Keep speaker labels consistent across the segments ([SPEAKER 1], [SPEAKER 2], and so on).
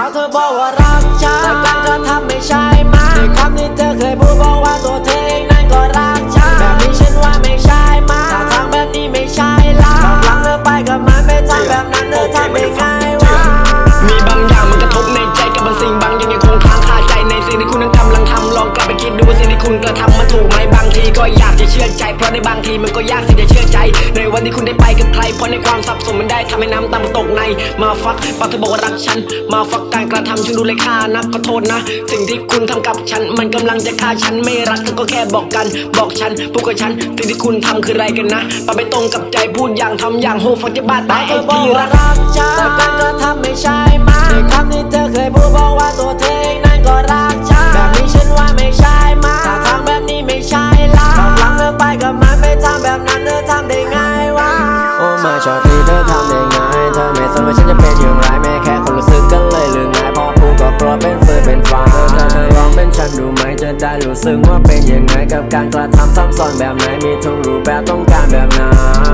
[SPEAKER 1] ฟังเธอบอกว่ารักฉันแต่การกระทำไม่ใช่มาในคำที่เธอเคยพูดบอกว่าตัวเธอเองนั้นก็รักฉันแบบนี้ฉันว่าไม่ใช่มาถ้าทางแบบนี้ไม่ใช่ละบางครั้งเธอไปก็มันไม่ทำแบบนั้นเธอทำไม่ง่าว่า
[SPEAKER 2] มีบางอย่างมันกระทบในใจกับบางสิ่งบางอย่างยังคงค้างคาใจในสิ่งที่คุณนั้นกำลังทำลองกลับไปคิดดูว่าสิ่งที่คุณกระทำมันถูกไหมบางทีก็อยาก เชื่อใจ เพราะในบางทีมันก็ยากที่จะเชื่อใจ ในวันที่คุณได้ไปกับใคร เพราะในความสับสนมันได้ทำให้น้ำตามันตกใน มาฟักปากเธอบอกว่ารักฉัน มาฟักการกระทำฉันดูเลยค่านักขอโทษนะ สิ่งที่คุณทำกับฉัน มันกำลังจะฆ่าฉันไม่รักเธอก็แค่บอกกัน บอกฉันพูดกับฉันสิ่งที่คุณทำคืออะไรกันนะปาไปตรงกับใจพูดอย่างทำอย่างโหฟังจะบ้าตายเธไอ้อบอกที่ว่าร
[SPEAKER 1] ัก จะได้รู้สึกว่าเป็นยังไงกับการกระทำซ้ำซ้อนแบบไหนมีทุกรูปแบบต้องการแบบไหน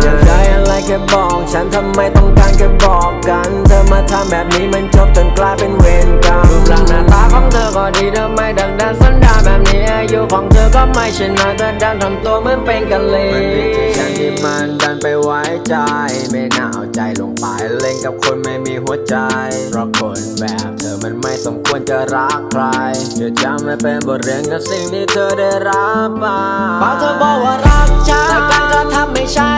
[SPEAKER 1] อยากได้อะไรแค่บอกฉันทำไมต้องการแค่บอกกัน เธอมาทำแบบนี้มันจบจนกลายเป็นเวรกรรมรูปร่างหน้าตาของเธอก็ดีทำไมดังดันสันดานแบบนี้อายุของเธอก็ไม่ใช่น้อยแต่ดันทำตัวเหมือนเป็นกันเลยมันผิดที่ฉันที่มันดันไปไว้ใจไม่น่าเอาใจลงไปเล่นกับคนไม่มีหัวใจเพราะคนแบบ มันไม่สมควรจะรักใครจะจำไว้เป็นบทเรียนกับสิ่งที่เธอได้รับมาเพราะเธอบอกว่ารักฉันแต่การกระทำไม่ใช่